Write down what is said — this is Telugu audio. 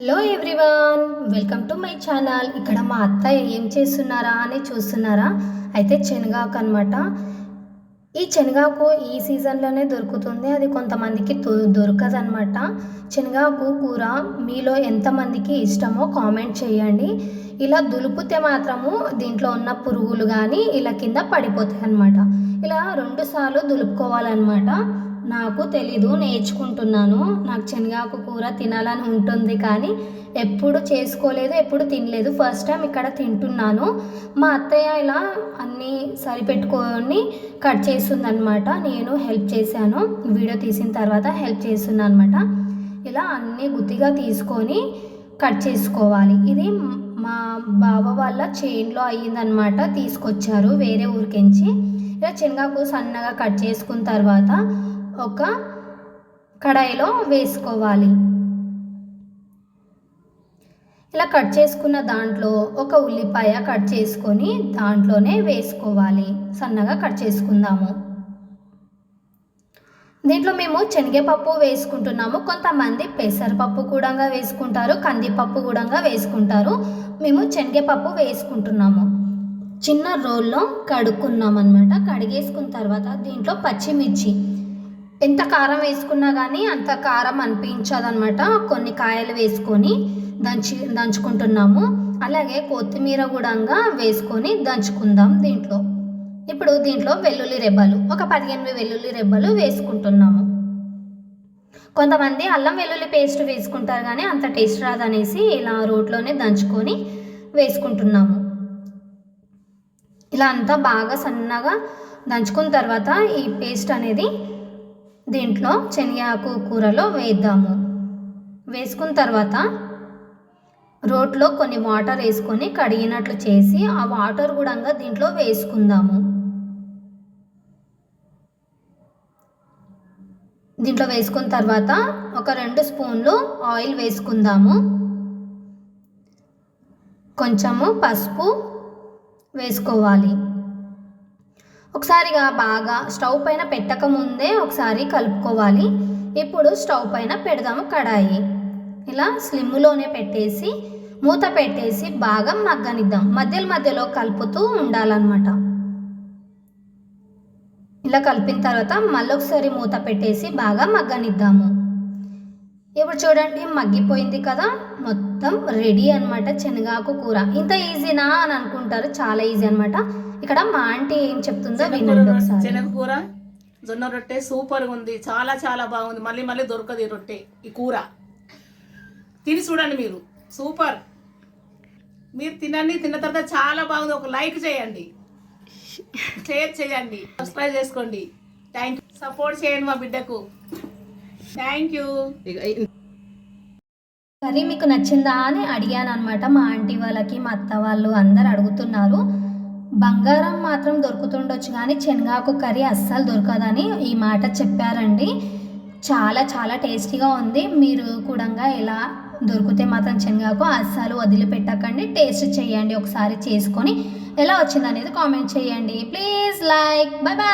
Hello everyone welcome to my channel ఇక్కడ మా అత్తయ్య ఏం చేస్తున్నారా అని చూస్తున్నారా? అయితే శనగాకు అనమాట ఈ శనగాకు ఈ సీజన్లోనే దొరుకుతుంది. అది కొంతమందికి దొరకదు అనమాట శనగాకు కూర మీలో ఎంతమందికి ఇష్టమో కామెంట్ చేయండి. ఇలా దులుపుతే మాత్రము దీంట్లో ఉన్న పురుగులు కానీ ఇలా కింద పడిపోతాయి అనమాట ఇలా రెండుసార్లు దులుపుకోవాలన్నమాట. నాకు తెలీదు నేర్చుకుంటున్నాను. నాకు శనగాకు కూర తినాలని ఉంటుంది కానీ ఎప్పుడు చేసుకోలేదు ఎప్పుడు తినలేదు. ఫస్ట్ టైం ఇక్కడ తింటున్నాను. మా అత్తయ్య ఇలా అన్నీ సరిపెట్టుకొని కట్ చేస్తుందనమాట నేను హెల్ప్ చేశాను. వీడియో తీసిన తర్వాత హెల్ప్ చేస్తున్నాను అనమాట ఇలా అన్నీ గుత్తిగా తీసుకొని కట్ చేసుకోవాలి. ఇది మా బావ వాళ్ళ చైన్లో అయ్యిందనమాట తీసుకొచ్చారు వేరే ఊరికించి. ఇలా శనగాకు సన్నగా కట్ చేసుకున్న తర్వాత ఒక కడాయిలో వేసుకోవాలి. ఇలా కట్ చేసుకున్న దాంట్లో ఒక ఉల్లిపాయ కట్ చేసుకొని దాంట్లోనే వేసుకోవాలి. సన్నగా కట్ చేసుకుందాము. దీంట్లో మేము శనగపప్పు వేసుకుంటున్నాము. కొంతమంది పెసరపప్పు కూడా వేసుకుంటారు కందిపప్పు కూడా వేసుకుంటారు. మేము శనగపప్పు వేసుకుంటున్నాము. చిన్న రోల్లో కడుక్కున్నాం అనమాట కడిగేసుకున్న తర్వాత దీంట్లో పచ్చిమిర్చి ఎంత కారం వేసుకున్నా కానీ అంత కారం అనిపించదనమాట కొన్ని కాయలు వేసుకొని దంచి దంచుకుంటున్నాము. అలాగే కొత్తిమీర కూడా వేసుకొని దంచుకుందాం దీంట్లో. ఇప్పుడు దీంట్లో వెల్లుల్లి రెబ్బలు ఒక పదిహేను వెల్లుల్లి రెబ్బలు వేసుకుంటున్నాము. కొంతమంది అల్లం వెల్లుల్లి పేస్ట్ వేసుకుంటారు కానీ అంత టేస్ట్ రాదనేసి ఇలా రోట్లోనే దంచుకొని వేసుకుంటున్నాము. ఇలా అంతా బాగా సన్నగా దంచుకున్న తర్వాత ఈ పేస్ట్ అనేది దీంట్లో శనగాకు కూరలో వేద్దాము. వేసుకున్న తర్వాత రోట్లో కొన్ని వాటర్ వేసుకొని కడిగినట్లు చేసి ఆ వాటర్ కూడా దీంట్లో వేసుకుందాము. దీంట్లో వేసుకున్న తర్వాత ఒక రెండు స్పూన్లు ఆయిల్ వేసుకుందాము. కొంచెము పసుపు వేసుకోవాలి. ఒకసారిగా బాగా స్టవ్ పైన పెట్టక ముందే ఒకసారి కలుపుకోవాలి. ఇప్పుడు స్టవ్ పైన పెడదాము కడాయి. ఇలా స్లిమ్లోనే పెట్టేసి మూత పెట్టేసి బాగా మగ్గనిద్దాం. మధ్యలో మధ్యలో కలుపుతూ ఉండాలన్నమాట. ఇలా కలిపిన తర్వాత మళ్ళీ ఒకసారి మూత పెట్టేసి బాగా మగ్గనిద్దాము. ఇప్పుడు చూడండి మగ్గిపోయింది కదా. మొత్తం రెడీ అనమాట శనగాకు కూర. ఇంత ఈజీనా అని అనుకుంటారు చాలా ఈజీ అనమాట ఇక్కడ మా ఆంటీ ఏం చెప్తుందో వినండి ఒకసారి. శనగ కూర జొన్న రొట్టె సూపర్గా ఉంది. చాలా చాలా బాగుంది. మళ్ళీ మళ్ళీ దొరకదు ఈ రొట్టె ఈ కూర. తిని చూడండి మీరు. సూపర్ మీరు తినండి తిన్న తర్వాత చాలా బాగుంది. ఒక లైక్ చేయండి. షేర్ చేయండి. సబ్స్క్రైబ్ చేసుకోండి. థ్యాంక్ యూ సపోర్ట్ చేయండి మా బిడ్డకు. థ్యాంక్ యూ కర్రీ మీకు నచ్చిందా అని అడిగాను అనమాట మా ఆంటీ వాళ్ళకి మా అత్త వాళ్ళు అందరు అడుగుతున్నారు. బంగారం మాత్రం దొరుకుతుండొచ్చు కానీ శనగాకు కర్రీ అస్సలు దొరకదని ఈ మాట చెప్పారండి. చాలా చాలా టేస్టీగా ఉంది. మీరు కూడా ఎలా దొరికితే మాత్రం శనగాకు అస్సలు వదిలిపెట్టకండి. టేస్ట్ చేయండి ఒకసారి చేసుకొని ఎలా వచ్చింది అనేది కామెంట్ చేయండి. Please like bye bye